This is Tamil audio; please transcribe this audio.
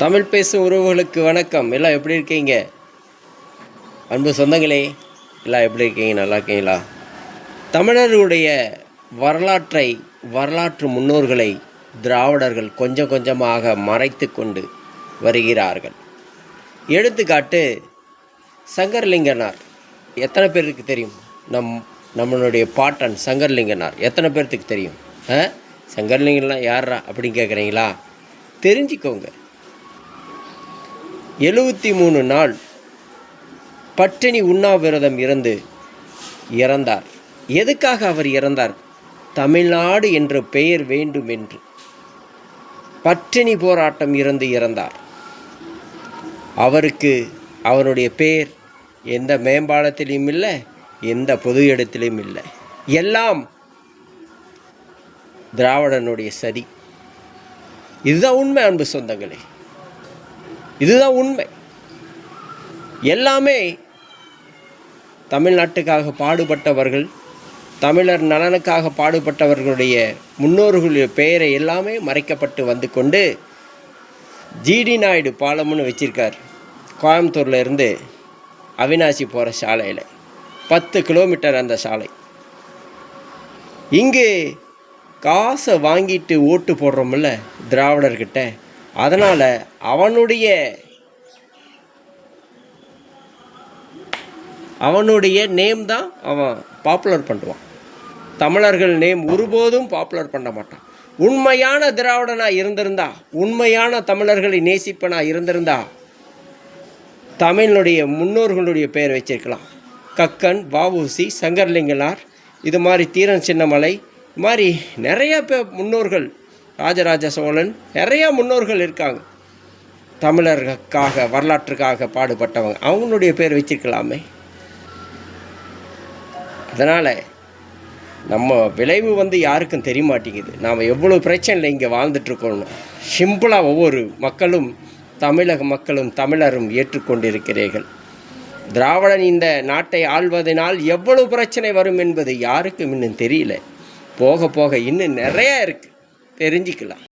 தமிழ் பேசும் உறவுகளுக்கு வணக்கம். எல்லாம் எப்படி இருக்கீங்க? அன்பு சொந்தங்களே எல்லாம் எப்படி இருக்கீங்க? நல்லா இருக்கீங்களா? தமிழர்களுடைய வரலாற்றை வரலாற்று முன்னோர்களை திராவிடர்கள் கொஞ்சம் கொஞ்சமாக மறைத்து கொண்டு வருகிறார்கள். எடுத்துக்காட்டு சங்கர்லிங்கனார். எத்தனை பேருக்கு தெரியும்? நம் நம்மளுடைய பாட்டன் சங்கர்லிங்கனார். எத்தனை பேர்த்துக்கு தெரியும்? ஆ? யாரா அப்படின்னு கேட்குறீங்களா தெரிஞ்சுக்கோங்க. எழுபத்தி மூணு நாள் பட்டினி உண்ணாவிரதம் இருந்து இறந்தார். எதுக்காக அவர் இறந்தார்? தமிழ்நாடு என்ற பெயர் வேண்டும் என்று பட்டினி போராட்டம் இருந்து இறந்தார். அவருக்கு அவருடைய பெயர் எந்த மேம்பாலத்திலையும் இல்லை எந்த பொது இடத்திலையும் இல்லை. எல்லாம் திராவிடனுடைய சதி. இதுதான் உண்மை அன்பு சொந்தங்களே. இதுதான் உண்மை. எல்லாமே தமிழ்நாட்டுக்காக பாடுபட்டவர்கள் தமிழர் நலனுக்காக பாடுபட்டவர்களுடைய முன்னோர்களுடைய பெயரை எல்லாமே மறைக்கப்பட்டு வந்து கொண்டு ஜிடி நாயுடு பாலம்னு வச்சிருக்கார். கோயம்புத்தூர்லேருந்து அவினாசி போகிற சாலையில். பத்து கிலோமீட்டர் அந்த சாலை. இங்கு காசை வாங்கிட்டு ஓட்டு போடுறோம்ல திராவிடர்கிட்ட அதனால் அவனுடைய அவனுடைய நேம் தான் அவன் பாப்புலர் பண்ணுவான். தமிழர்கள் நேம் ஒருபோதும் பாப்புலர் பண்ண மாட்டான். உண்மையான திராவிடனாக இருந்திருந்தா உண்மையான தமிழர்களை நேசிப்பனாக இருந்திருந்தா தமிழினுடைய முன்னோர்களுடைய பெயர் வச்சிருக்கலாம். கக்கன் வஉசி சங்கர்லிங்கனார் இது மாதிரி தீரன் சின்னமலை இது மாதிரி நிறைய பேர் முன்னோர்கள் ராஜராஜ சோழன் நிறையா முன்னோர்கள் இருக்காங்க. தமிழர்களுக்காக வரலாற்றுக்காக பாடுபட்டவங்க. அவங்களுடைய பேர் வச்சிருக்கலாமே. அதனால் நம்ம விளைவு வந்து யாருக்கும் தெரிய மாட்டேங்குது. நாம் எவ்வளோ பிரச்சனையில் இங்கே வாழ்ந்துட்டுருக்கோம்னு. சிம்பிளாக ஒவ்வொரு மக்களும் தமிழக மக்களும் தமிழரும் ஏற்றுக்கொண்டிருக்கிறீர்கள். திராவிடன் இந்த நாட்டை ஆள்வதனால் எவ்வளவு பிரச்சனை வரும் என்பது யாருக்கும் இன்னும் தெரியல. போக போக இன்னும் நிறையா இருக்குது தெரிஞ்சுக்கலாம்.